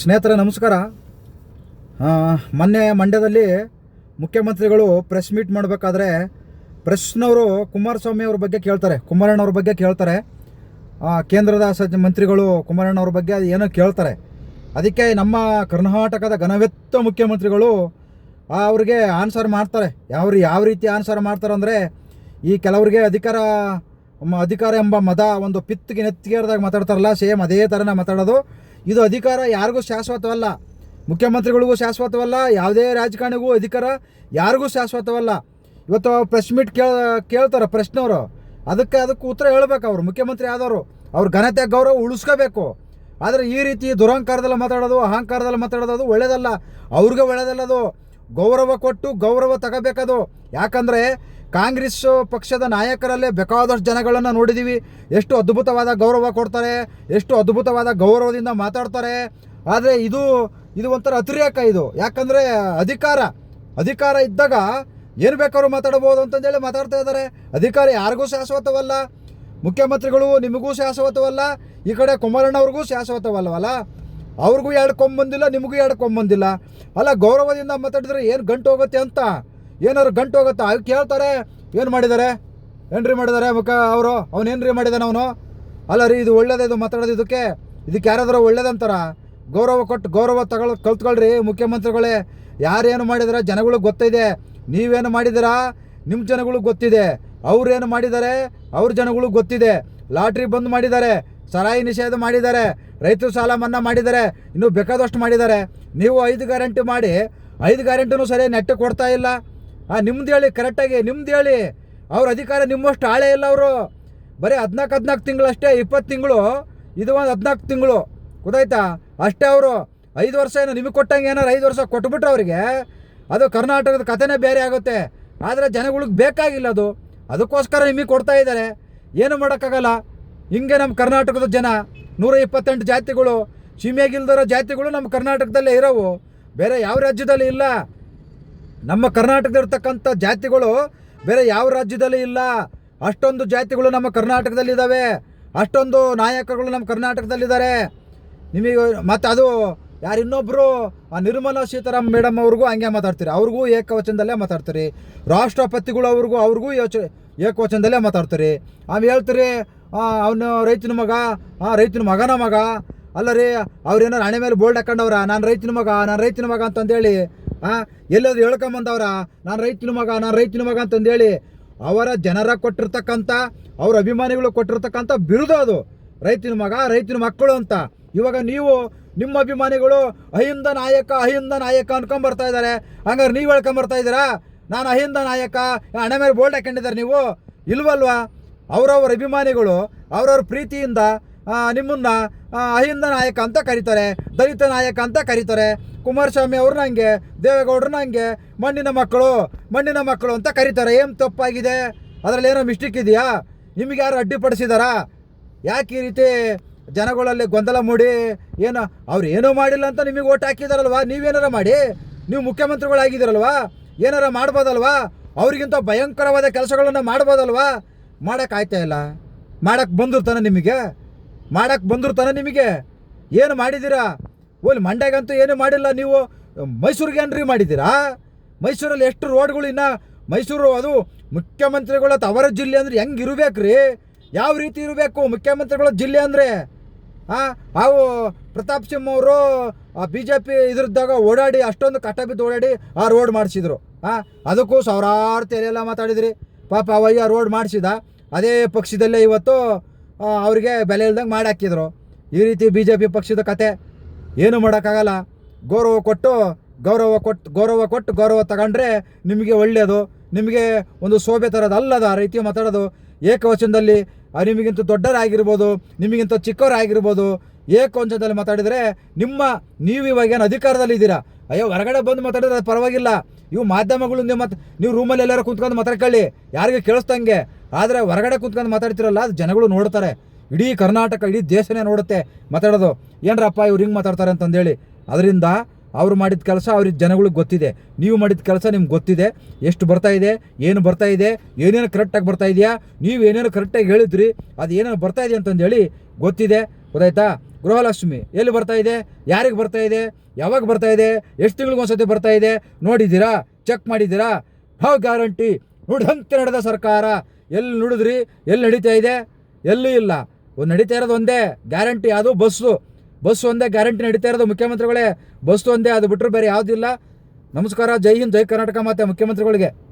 ಸ್ನೇಹಿತರೆ, ನಮಸ್ಕಾರ. ಮೊನ್ನೆ ಮಂಡ್ಯದಲ್ಲಿ ಮುಖ್ಯಮಂತ್ರಿಗಳು ಪ್ರೆಸ್ ಮೀಟ್ ಮಾಡಬೇಕಾದ್ರೆ ಪ್ರೆಸ್ನವರು ಕುಮಾರಸ್ವಾಮಿ ಅವ್ರ ಬಗ್ಗೆ ಕೇಳ್ತಾರೆ. ಕುಮಾರಣ್ಣವ್ರ ಬಗ್ಗೆ ಕೇಳ್ತಾರೆ. ಕೇಂದ್ರದ ಸಜ್ಜ ಮಂತ್ರಿಗಳು ಕುಮಾರಣ್ಣವ್ರ ಬಗ್ಗೆ ಅದು ಏನೋ ಕೇಳ್ತಾರೆ. ಅದಕ್ಕೆ ನಮ್ಮ ಕರ್ನಾಟಕದ ಘನವೆತ್ತ ಮುಖ್ಯಮಂತ್ರಿಗಳು ಅವ್ರಿಗೆ ಆನ್ಸರ್ ಮಾಡ್ತಾರೆ. ಯಾವ ಯಾವ ರೀತಿ ಆನ್ಸರ್ ಮಾಡ್ತಾರೆ ಅಂದರೆ ಈ ಕೆಲವರಿಗೆ ಅಧಿಕಾರ ಅಧಿಕಾರ ಎಂಬ ಮದ ಒಂದು ಪಿತ್ತಿಗೆ ನೆತ್ತಿಗೆರ್ದಾಗ ಮಾತಾಡ್ತಾರಲ್ಲ, ಸೇಮ್ ಅದೇ ಥರನೇ ಮಾತಾಡೋದು. ಇದು ಅಧಿಕಾರ ಯಾರಿಗೂ ಶಾಶ್ವತವಲ್ಲ. ಮುಖ್ಯಮಂತ್ರಿಗಳಿಗೂ ಶಾಶ್ವತವಲ್ಲ, ಯಾವುದೇ ರಾಜಕಾರಣಿಗೂ ಅಧಿಕಾರ ಯಾರಿಗೂ ಶಾಶ್ವತವಲ್ಲ. ಇವತ್ತು ಪ್ರೆಸ್ ಮೀಟ್ ಕೇಳ, ಕೇಳ್ತಾರೆ ಪ್ರಶ್ನವರು. ಅದಕ್ಕೆ ಅದಕ್ಕೆ ಉತ್ತರ ಹೇಳ್ಬೇಕು ಅವರು, ಮುಖ್ಯಮಂತ್ರಿ ಆದವರು. ಅವ್ರ ಘನತೆ, ಗೌರವ ಉಳಿಸ್ಕೋಬೇಕು. ಆದರೆ ಈ ರೀತಿ ದುರಹಂಕಾರದಲ್ಲಿ ಮಾತಾಡೋದು, ಅಹಂಕಾರದಲ್ಲಿ ಮಾತಾಡೋದು ಅದು ಒಳ್ಳೇದಲ್ಲ. ಅವ್ರಿಗೆ ಒಳ್ಳೇದಲ್ಲ ಅದು ಗೌರವ ಕೊಟ್ಟು ಗೌರವ ತಗೋಬೇಕದು. ಯಾಕಂದರೆ ಕಾಂಗ್ರೆಸ್ ಪಕ್ಷದ ನಾಯಕರಲ್ಲೇ ಬೇಕಾದಷ್ಟು ಜನಗಳನ್ನು ನೋಡಿದ್ದೀವಿ ಎಷ್ಟು ಅದ್ಭುತವಾದ ಗೌರವ ಕೊಡ್ತಾರೆ, ಎಷ್ಟು ಅದ್ಭುತವಾದ ಗೌರವದಿಂದ ಮಾತಾಡ್ತಾರೆ. ಆದರೆ ಇದು ಇದು ಒಂಥರ ಅತಿರೇಕ ಇದು. ಯಾಕಂದರೆ ಅಧಿಕಾರ ಅಧಿಕಾರ ಇದ್ದಾಗ ಏನು ಬೇಕಾದ್ರೂ ಮಾತಾಡ್ಬೋದು ಅಂತಂದೇಳಿ ಮಾತಾಡ್ತಾ ಇದ್ದಾರೆ. ಅಧಿಕಾರ ಯಾರಿಗೂ ಶಾಶ್ವತವಲ್ಲ. ಮುಖ್ಯಮಂತ್ರಿಗಳು ನಿಮಗೂ ಶಾಶ್ವತವಲ್ಲ. ಈ ಕಡೆ ಕುಮಾರಣ್ಣವ್ರಿಗೂ ಶಾಶ್ವತವಲ್ಲವಲ್ಲ ಅವ್ರಿಗೂ ಎರಡು ಕೊಂಬಂದಿಲ್ಲ ನಿಮಗೂ ಎರಡು ಕೊಂಬಂದಿಲ್ಲ ಅಲ್ಲ, ಗೌರವದಿಂದ ಮಾತಾಡಿದ್ರೆ ಏನು ಗಂಟು ಹೋಗುತ್ತೆ ಅಂತ? ಏನಾದ್ರು ಗಂಟು ಹೋಗುತ್ತಾ? ಅವ್ರು ಕೇಳ್ತಾರೆ, ಏನು ಮಾಡಿದ್ದಾರೆ ಏನ್ರಿ ಮಾಡಿದ್ದಾರೆ ಮುಖ ಅವರು? ಅವನೇನ್ರಿ ಮಾಡಿದಾನೆ ಅವನು? ಅಲ್ಲ ರೀ, ಇದು ಒಳ್ಳೇದೇ ಇದು ಮಾತಾಡೋದು ಇದಕ್ಕೆ? ಇದಕ್ಕೆ ಯಾರಾದರೂ ಒಳ್ಳೇದಂತಾರ? ಗೌರವ ಕೊಟ್ಟು ಗೌರವ ತಗೊಳ್ ಕಲ್ತ್ಕೊಳ್ರಿ ಮುಖ್ಯಮಂತ್ರಿಗಳೇ. ಯಾರೇನು ಮಾಡಿದಾರೆ ಜನಗಳಿಗೆ ಗೊತ್ತಿದೆ. ನೀವೇನು ಮಾಡಿದಿರಾ ನಿಮ್ಮ ಜನಗಳಿಗೆ ಗೊತ್ತಿದೆ. ಅವ್ರೇನು ಮಾಡಿದ್ದಾರೆ? ಅವ್ರ ಜನಗಳಿಗೆ ಗೊತ್ತಿದೆ. ಲಾಟ್ರಿ ಬಂದ್ ಮಾಡಿದ್ದಾರೆ. ಸರಾಯಿ ನಿಷೇಧ ಮಾಡಿದ್ದಾರೆ. ರೈತರು ಸಾಲ ಮನ್ನಾ ಮಾಡಿದ್ದಾರೆ. ಇನ್ನೂ ಬೇಕಾದಷ್ಟು ಮಾಡಿದ್ದಾರೆ. ನೀವು ಐದು ಗ್ಯಾರಂಟಿ ಮಾಡಿ, ಐದು ಗ್ಯಾರಂಟಿನೂ ಸರಿಯಾಗಿ ನೆಟ್ಟು ಕೊಡ್ತಾ ಇಲ್ಲ. ಆ, ನಿಮ್ದು ಹೇಳಿ ಕರೆಕ್ಟಾಗಿ ನಿಮ್ದು ಹೇಳಿ. ಅವ್ರ ಅಧಿಕಾರ ನಿಮ್ಮಷ್ಟು ಆಳೆ ಇಲ್ಲ ಅವರು. ಬರೀ ಹದಿನಾಲ್ಕು ಹದಿನಾಲ್ಕು ತಿಂಗಳಷ್ಟೇ ಇಪ್ಪತ್ತು ತಿಂಗಳು. ಇದು ಒಂದು ಹದಿನಾಲ್ಕು ತಿಂಗಳು. ಗೊತ್ತಾಯ್ತಾ? ಅಷ್ಟೇ ಅವರು. ಐದು ವರ್ಷ ಏನು ನಿಮಗೆ ಕೊಟ್ಟಂಗೆ ಏನಾರು ಐದು ವರ್ಷ ಕೊಟ್ಬಿಟ್ರೆ ಅವರಿಗೆ, ಅದು ಕರ್ನಾಟಕದ ಕಥೆನೇ ಬೇರೆ ಆಗುತ್ತೆ. ಆದರೆ ಜನಗಳಿಗೆ ಬೇಕಾಗಿಲ್ಲ ಅದು. ಅದಕ್ಕೋಸ್ಕರ ನಿಮಗೆ ಕೊಡ್ತಾ ಇದ್ದಾರೆ. ಏನು ಮಾಡೋಕ್ಕಾಗಲ್ಲ? ಹಿಂಗೆ ನಮ್ಮ ಕರ್ನಾಟಕದ ಜನ ನೂರ ಇಪ್ಪತ್ತೆಂಟು ಜಾತಿಗಳು, ಸೀಮೆಗಿಲ್ದಿರೋ ಜಾತಿಗಳು ನಮ್ಮ ಕರ್ನಾಟಕದಲ್ಲೇ ಇರೋವು. ಬೇರೆ ಯಾವ ರಾಜ್ಯದಲ್ಲಿ ಇಲ್ಲ. ನಮ್ಮ ಕರ್ನಾಟಕದಲ್ಲಿರ್ತಕ್ಕಂಥ ಜಾತಿಗಳು ಬೇರೆ ಯಾವ ರಾಜ್ಯದಲ್ಲಿ ಇಲ್ಲ. ಅಷ್ಟೊಂದು ಜಾತಿಗಳು ನಮ್ಮ ಕರ್ನಾಟಕದಲ್ಲಿದ್ದಾವೆ. ಅಷ್ಟೊಂದು ನಾಯಕಗಳು ನಮ್ಮ ಕರ್ನಾಟಕದಲ್ಲಿದ್ದಾರೆ. ನಿಮಗೆ ಮತ್ತು ಅದು ಯಾರು ಇನ್ನೊಬ್ಬರು ಆ ನಿರ್ಮಲಾ ಸೀತಾರಾಮ್ ಮೇಡಮ್ ಅವ್ರಿಗೂ ಹಂಗೆ ಮಾತಾಡ್ತೀರಿ. ಅವ್ರಿಗೂ ಏಕವಚನದಲ್ಲೇ ಮಾತಾಡ್ತೀರಿ. ರಾಷ್ಟ್ರಪತಿಗಳು ಅವ್ರಿಗೂ ಅವ್ರಿಗೂ ಯೋಚ ಏಕವಚನದಲ್ಲೇ ಮಾತಾಡ್ತೀರಿ. ಆಮೇಲೆ ಹೇಳ್ತೀರಿ ಅವನು ರೈತನ ಮಗ, ಆ, ರೈತನ ಮಗನ ಮಗ. ಅಲ್ಲ ರೀ ಅವ್ರೇನಾರು ಹಣೆ ಮೇಲೆ ಬೋಲ್ಡ್ ಹಾಕೊಂಡವ್ರ. ನಾನು ರೈತನ ಮಗ, ನಾನು ರೈತನ ಮಗ ಅಂತಂದೇಳಿ ಹಾಂ ಎಲ್ಲಾದ್ರು ಹೇಳ್ಕೊಂಬಂದವ್ರ ನಾನು ರೈತನ ಮಗ, ನಾನು ರೈತನ ಮಗ ಅಂತಂದೇಳಿ, ಅವರ ಜನರ ಕೊಟ್ಟಿರ್ತಕ್ಕಂಥ ಅವ್ರ ಅಭಿಮಾನಿಗಳು ಕೊಟ್ಟಿರ್ತಕ್ಕಂಥ ಬಿರುದು ಅದು. ರೈತನ ಮಗ, ರೈತನ ಮಕ್ಕಳು ಅಂತ. ಇವಾಗ ನೀವು, ನಿಮ್ಮ ಅಭಿಮಾನಿಗಳು ಅಹಿಂದ ನಾಯಕ ಅಹಿಂದ ನಾಯಕ ಅನ್ಕೊಂಡ್ ಬರ್ತಾ ಇದ್ದಾರೆ ಹಂಗಾರೆ ನೀವು ಹೇಳ್ಕೊಂಬರ್ತಾ ಇದ್ದೀರಾ? ನಾನು ಅಹಿಂದ ನಾಯಕ ಹಣೆ ಮೇಲೆ ಬೋಲ್ಡ್ ಹಾಕೊಂಡಿದ್ದಾರೆ ನೀವು. ಇಲ್ವಲ್ವಾ? ಅವರವ್ರ ಅಭಿಮಾನಿಗಳು, ಅವ್ರವ್ರ ಪ್ರೀತಿಯಿಂದ ನಿಮ್ಮನ್ನ ಅಹಿಂದ ನಾಯಕ ಅಂತ ಕರೀತಾರೆ, ದಲಿತ ನಾಯಕ ಅಂತ ಕರೀತಾರೆ. ಕುಮಾರಸ್ವಾಮಿ ಅವ್ರನ್ನ ಹಂಗೆ ದೇವೇಗೌಡರನ್ನ ಹಂಗೆ ಮಣ್ಣಿನ ಮಕ್ಕಳು ಮಣ್ಣಿನ ಮಕ್ಕಳು ಅಂತ ಕರೀತಾರೆ. ಏನು ತಪ್ಪಾಗಿದೆ? ಅದರಲ್ಲಿ ಏನೋ ಮಿಸ್ಟೇಕ್ ಇದೆಯಾ? ನಿಮಗೆ ಯಾರು ಅಡ್ಡಿಪಡಿಸಿದಾರಾ? ಯಾಕೆ ಈ ರೀತಿ ಜನಗಳಲ್ಲಿ ಗೊಂದಲ ಮೂಡಿ? ಏನೋ, ಅವ್ರು ಏನೂ ಮಾಡಿಲ್ಲ ಅಂತ ನಿಮಗೆ ಓಟ್ ಹಾಕಿದಾರಲ್ವಾ? ನೀವೇನಾರ ಮಾಡಿ? ನೀವು ಮುಖ್ಯಮಂತ್ರಿಗಳಾಗಿದ್ದೀರಲ್ವಾ? ಏನಾರ ಮಾಡ್ಬೋದಲ್ವಾ? ಅವ್ರಿಗಿಂತ ಭಯಂಕರವಾದ ಕೆಲಸಗಳನ್ನು ಮಾಡ್ಬೋದಲ್ವಾ? ಮಾಡೋಕೆ ಆಯ್ತಾ ಇಲ್ಲ? ಮಾಡಕ್ಕೆ ಬಂದಿರ್ತಾನೆ ನಿಮಗೆ? ಮಾಡಕ್ಕೆ ಬಂದಿರ್ತಾನೆ ನಿಮಗೆ? ಏನು ಮಾಡಿದ್ದೀರಾ? ಓಲ್ ಮಂಡ್ಯಾಗಂತೂ ಏನು ಮಾಡಿಲ್ಲ ನೀವು? ಮೈಸೂರಿಗೆ ಏನ್ರಿ ಮಾಡಿದ್ದೀರಾ? ಮೈಸೂರಲ್ಲಿ ಎಷ್ಟು ರೋಡ್ಗಳು ಇನ್ನ? ಮೈಸೂರು ಅದು ಮುಖ್ಯಮಂತ್ರಿಗಳ ತವರ ಜಿಲ್ಲೆ ಅಂದ್ರೆ ಹೆಂಗೆ ಇರಬೇಕು ರೀ ಯಾವ ರೀತಿ ಇರಬೇಕು ಮುಖ್ಯಮಂತ್ರಿಗಳ ಜಿಲ್ಲೆ ಅಂದರೆ? ಹಾಂ ಅವು ಪ್ರತಾಪ್ ಸಿಂಹ ಅವರು ಬಿ ಜೆ ಪಿ ಇದ್ರದ್ದಾಗ ಓಡಾಡಿ ಅಷ್ಟೊಂದು ಕಟ್ಟ ಬಿದ್ದು ಓಡಾಡಿ ಆ ರೋಡ್ ಮಾಡಿಸಿದ್ರು. ಹಾಂ ಅದಕ್ಕೂ ಸಾವಿರಾರು ತೆರೆಯೆಲ್ಲ ಮಾತಾಡಿದ್ರಿ. ಪಾಪ ಅವಯ್ಯ ರೋಡ್ ಮಾಡಿಸಿದ, ಅದೇ ಪಕ್ಷದಲ್ಲೇ ಇವತ್ತು ಅವರಿಗೆ ಬೆಲೆ ಇಲ್ದಂಗೆ ಮಾಡಿ ಹಾಕಿದ್ರು. ಈ ರೀತಿ ಬಿ ಜೆ ಪಿ ಪಕ್ಷದ ಕತೆ. ಏನು ಮಾಡೋಕ್ಕಾಗಲ್ಲ. ಗೌರವ ಕೊಟ್ಟು ಗೌರವ ಕೊಟ್ಟು ಗೌರವ ಕೊಟ್ಟು ಗೌರವ ತಗೊಂಡ್ರೆ ನಿಮಗೆ ಒಳ್ಳೆಯದು ನಿಮಗೆ ಒಂದು ಶೋಭೆ ತರೋದು ಅಲ್ಲದ ಆ ರೀತಿ ಮಾತಾಡೋದು. ಏಕವಚನದಲ್ಲಿ ನಿಮಗಿಂತ ದೊಡ್ಡರಾಗಿರ್ಬೋದು, ನಿಮಗಿಂತ ಚಿಕ್ಕವರಾಗಿರ್ಬೋದು ಏಕವಚನದಲ್ಲಿ ಮಾತಾಡಿದರೆ ನಿಮ್ಮ ನೀವು ಇವಾಗ ಏನು ಅಧಿಕಾರದಲ್ಲಿ ಇದ್ದೀರಾ? ಅಯ್ಯೋ, ಹೊರಗಡೆ ಬಂದು ಮಾತಾಡಿದ್ರೆ ಅದು ಪರವಾಗಿಲ್ಲ. ಇವು ಮಾಧ್ಯಮಗಳು ನೀವು ಮತ್ತೆ ನೀವು ರೂಮಲ್ಲಿ ಎಲ್ಲರೂ ಕುಂತ್ಕೊಂಡು ಮಾತಾಡ್ಕೊಳ್ಳಿ. ಯಾರಿಗೆ ಕೇಳಿಸ್ತಂಗೆ ಆದರೆ ಹೊರಗಡೆ ಕುಂತ್ಕೊಂಡು ಮಾತಾಡ್ತಿರಲ್ಲ, ಅದು ಜನಗಳು ನೋಡ್ತಾರೆ. ಇಡೀ ಕರ್ನಾಟಕ, ಇಡೀ ದೇಶನೇ ನೋಡುತ್ತೆ ಮಾತಾಡೋದು. ಏನ್ರಪ್ಪ ಇವ್ರು ಹಿಂಗೆ ಮಾತಾಡ್ತಾರೆ ಅಂತಂದೇಳಿ. ಅದರಿಂದ ಅವ್ರು ಮಾಡಿದ ಕೆಲಸ ಅವ್ರಿಗೆ ಜನಗಳಿಗೆ ಗೊತ್ತಿದೆ. ನೀವು ಮಾಡಿದ ಕೆಲಸ ನಿಮ್ಗೆ ಗೊತ್ತಿದೆ. ಎಷ್ಟು ಬರ್ತಾ ಇದೆ, ಏನು ಬರ್ತಾ ಇದೆ, ಏನೇನು ಕರೆಕ್ಟಾಗಿ ಬರ್ತಾ ಇದೆಯಾ, ನೀವು ಏನೇನು ಕರೆಕ್ಟಾಗಿ ಹೇಳಿದ್ರಿ, ಅದು ಏನೇನು ಬರ್ತಾ ಇದೆ ಅಂತಂದೇಳಿ ಗೊತ್ತಿದೆ. ಗೊತ್ತಾಯ್ತಾ? ಗೃಹಲಕ್ಷ್ಮಿ ಎಲ್ಲಿ ಬರ್ತಾ ಇದೆ? ಯಾರಿಗೆ ಬರ್ತಾ ಇದೆ? ಯಾವಾಗ ಬರ್ತಾ ಇದೆ? ಎಷ್ಟು ತಿಂಗಳಿಗೊಂದ್ಸತಿ ಬರ್ತಾ ಇದೆ? ನೋಡಿದ್ದೀರಾ? ಚೆಕ್ ಮಾಡಿದ್ದೀರಾ? ಹೌ ಗ್ಯಾರಂಟಿ ನುಡಿದಂತೆ ನಡೆದ ಸರ್ಕಾರ. ಎಲ್ಲಿ ನುಡಿದ್ರಿ? ಎಲ್ಲಿ ನಡೀತಾ ಇದೆ? ಎಲ್ಲೂ ಇಲ್ಲ? ಒಂದು ನಡೀತಾ ಇರೋದು ಒಂದೇ ಗ್ಯಾರಂಟಿ ಅದು ಬಸ್ಸು. ಬಸ್ ಒಂದೇ ಗ್ಯಾರಂಟಿ ನಡೀತಾ ಇರೋದು ಮುಖ್ಯಮಂತ್ರಿಗಳೇ. ಬಸ್ಸು ಒಂದೇ, ಅದು ಬಿಟ್ಟರೆ ಬೇರೆ ಯಾವುದಿಲ್ಲ ನಮಸ್ಕಾರ, ಜೈ ಹಿಂದ್, ಜೈ ಕರ್ನಾಟಕ ಮತ್ತೆ ಮುಖ್ಯಮಂತ್ರಿಗಳಿಗೆ.